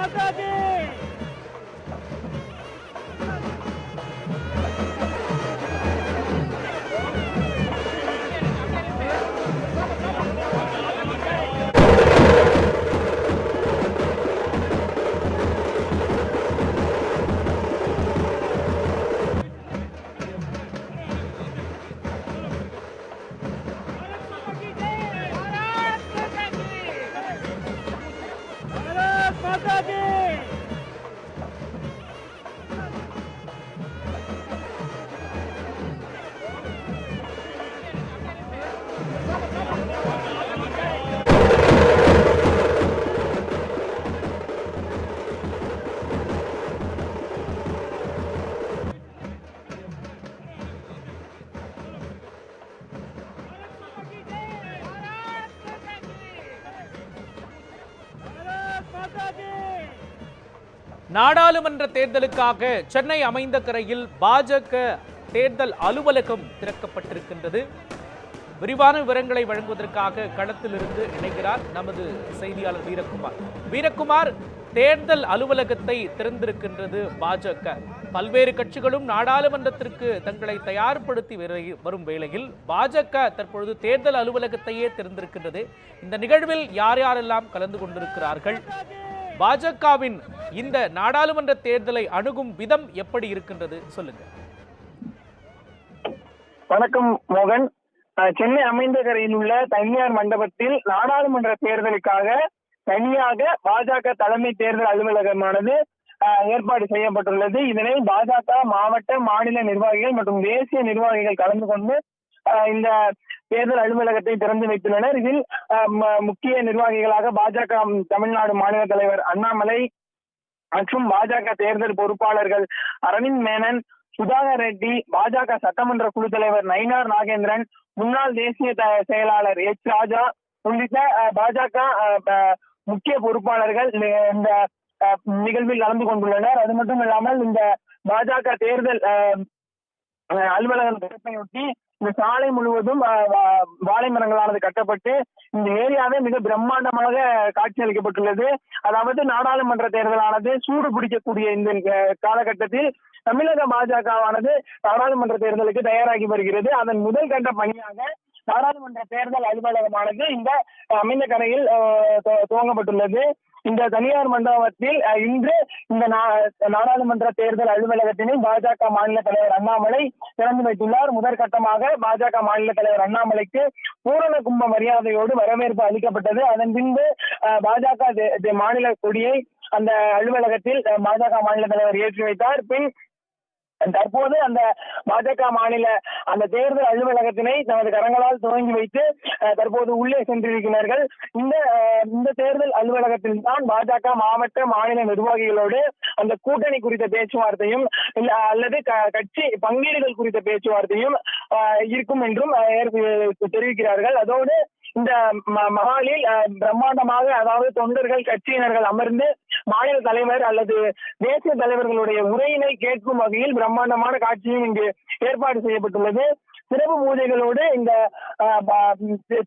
Mata aqui! நாடாளுமன்ற தேர்தலுக்காக சென்னை அமைந்த கரையில் பாஜக தேர்தல் அலுவலகம் திறக்கப்பட்டிருக்கின்றது. விரிவான விவரங்களை வழங்குவதற்காக களத்திலிருந்து இணைகிறார் நமது செய்தியாளர் வீரகுமார். வீரகுமார் தேர்தல் அலுவலகத்தை திறந்திருக்கின்றது பாஜக. பல்வேறு கட்சிகளும் நாடாளுமன்றத்திற்கு தங்களை தயார்படுத்தி வரும் வேளையில் பாஜக தற்பொழுது தேர்தல் அலுவலகத்தையே திறந்திருக்கின்றது. இந்த நிகழ்வில் யார் யாரெல்லாம் கலந்து கொண்டிருக்கிறார்கள்? பாஜகவின் இந்த நாடாளுமன்ற தேர்தலை அணுகும் விதம் எப்படி இருக்கின்றது? சொல்லுங்க. வணக்கம் மோகன். சென்னை அமைந்தகரையில் உள்ள தனியார் மண்டபத்தில் நாடாளுமன்ற தேர்தலுக்காக தனியாக பாஜக தலைமை தேர்தல் அலுவலகமானது ஏற்பாடு செய்யப்பட்டுள்ளது. இதனை பாஜக மாவட்ட மாநில நிர்வாகிகள் மற்றும் தேசிய நிர்வாகிகள் கலந்து கொண்டு இந்த தேர்தல் அலுவலகத்தை திறந்து வைத்துள்ளனர். இதில் முக்கிய நிர்வாகிகளாக பாஜக தமிழ்நாடு மாநில தலைவர் அண்ணாமலை மற்றும் பாஜக தேர்தல் பொறுப்பாளர்கள் அரவிந்த் மேனன் சுதாகர் ரெட்டி பாஜக சட்டமன்ற குழு தலைவர் நயினார் நாகேந்திரன் முன்னாள் தேசிய த- செயலாளர் எச் ராஜா உள்ளிட்ட அஹ், பாஜக அஹ், முக்கிய பொறுப்பாளர்கள் இந்த- அஹ், நிகழ்வில் கலந்து கொண்டுள்ளனர். அது மட்டும் இல்லாமல் இந்த பாஜக தேர்தல் அஹ், அலுவலகம் திறப்பையொட்டி இந்த சாலை முழுவதும் வா- வாழை மரங்களானது கட்டப்பட்டு இந்த ஏரியாவே மிக பிரம்மாண்டமாக காட்சியளிக்கப்பட்டுள்ளது அதாவது நாடாளுமன்ற தேர்தலானது சூடு பிடிக்கக்கூடிய இந்த காலகட்டத்தில் தமிழக பாஜகவானது நாடாளுமன்ற தேர்தலுக்கு தயாராகி வருகிறது. அதன் முதல் கட்ட பணியாக நாடாளுமன்ற தேர்தல் அலுவலகமானது இந்த அமைந்த கரையில் துவங்கப்பட்டுள்ளது. இந்த தனியார் மண்டபத்தில் இன்று இந்த நாடாளுமன்ற தேர்தல் அலுவலகத்தினை பாஜக மாநில தலைவர் அண்ணாமலை திறந்து வைத்துள்ளார். முதற்கட்டமாக பாஜக மாநில தலைவர் அண்ணாமலைக்கு பூரண கும்ப மரியாதையோடு வரவேற்பு அளிக்கப்பட்டது. அதன் பின்பு அஹ், பாஜக தே- மாநில கொடியை அந்த அலுவலகத்தில் பாஜக மாநில தலைவர் ஏற்றி வைத்தார். பின் தற்போது அந்த பாஜக மாநில அந்த தேர்தல் அலுவலகத்தினை தமது கரங்களால் துவங்கி வைத்து தற்போது உள்ளே சென்றிருக்கிறார்கள். இந்த இந்த தேர்தல் அலுவலகத்தில் தான் பாஜக மாவட்ட மாநில நிர்வாகிகளோடு அந்த கூட்டணி குறித்த பேச்சுவார்த்தையும் அல்லது க- கட்சி பங்கீடுகள் குறித்த பேச்சுவார்த்தையும் அஹ், இருக்கும் என்றும் தெரிவிக்கிறார்கள். அதோடு இந்த ம- அஹ், பிரம்மாண்டமாக அதாவது தொண்டர்கள் கட்சியினர்கள் அமர்ந்து மாநில தலைவர் அல்லது தேசிய தலைவர்களுடைய உரையினை கேட்கும் வகையில் பிரம்மாண்டமான காட்சியும் இங்கு ஏற்பாடு செய்யப்பட்டுள்ளது. சிறப்பு பூஜைகளோடு இந்த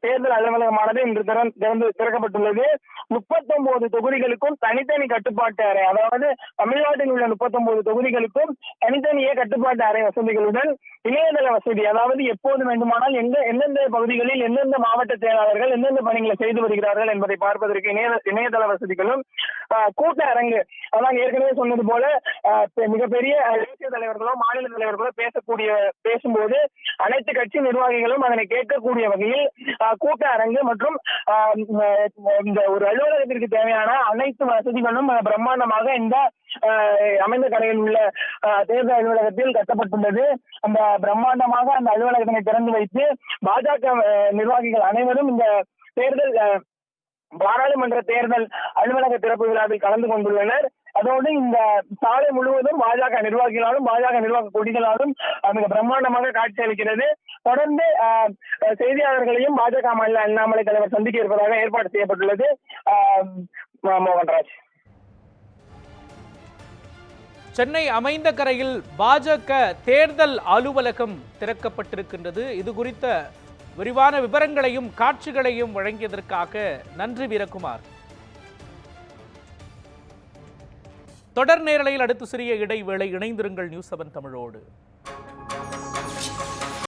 தேர்தல் அலுவலகமானது இன்று திறந்து திறக்கப்பட்டுள்ளது. முப்பத்தொன்பது தொகுதிகளுக்கும் தனித்தனி கட்டுப்பாட்டு அறை அதாவது தமிழ்நாட்டில் உள்ள முப்பத்தொன்பது தொகுதிகளுக்கும் தனித்தனியே கட்டுப்பாட்டு அறை வசதிகளுடன் இணையதள வசதி அதாவது எப்போது வேண்டுமானால் எந்த எந்தெந்த பகுதிகளில் எந்தெந்த மாவட்ட செயலாளர்கள் எந்தெந்த பணிகளை செய்து வருகிறார்கள் என்பதை பார்ப்பதற்கு இணைய இணையதள வசதிகளும் கூட்ட அரங்கு. அதான் ஏற்கனவே சொன்னது போல மிகப்பெரிய தேசிய தலைவர்களோ மாநில தலைவர்களோ பேசக்கூடிய பேசும்போது அனைத்து கட்சி நிர்வாகிகளும் அதனை கேட்கக்கூடிய வகையில் கூட்ட அரங்கு மற்றும் இந்த ஒரு அலுவலகத்திற்கு தேவையான அனைத்து வசதிகளும் பிரம்மாண்டமாக இந்த ஆஹ், அமைந்த கடையில் உள்ள ஆஹ், தேர்தல் அலுவலகத்தில் கட்டப்பட்டுள்ளது. அந்த பிரம்மாண்டமாக அந்த அலுவலகத்தினை திறந்து வைத்து பாஜக நிர்வாகிகள் அனைவரும் இந்த தேர்தல் பாராளுமன்ற தேர்தல் அலுவலக திறப்பு விழாவில் கலந்து கொண்டுள்ளனர். அதோடு இந்த சாலை முழுவதும் பாஜக நிர்வாகிகளாலும் பாஜக நிர்வாக கொடிகளாலும் மிக பிரம்மாண்டமாக காட்சியளிக்கிறது தொடர்ந்து செய்தியாளர்களையும் பாஜக மாநில அண்ணாமலை தலைவர் சந்திக்க இருப்பதாக ஏற்பாடு செய்யப்பட்டுள்ளது. மோகன்ராஜ். சென்னை அமைந்த கரையில் பாஜக தேர்தல் அலுவலகம் திறக்கப்பட்டிருக்கின்றது. இது குறித்த விரிவான விவரங்களையும் காட்சிகளையும் வழங்கியதற்காக நன்றி வீரகுமார். தொடர் நேரலையில் அடுத்து சிறிய இடைவேளை இணைந்திருங்கள் நியூஸ் செவன் தமிழோடு.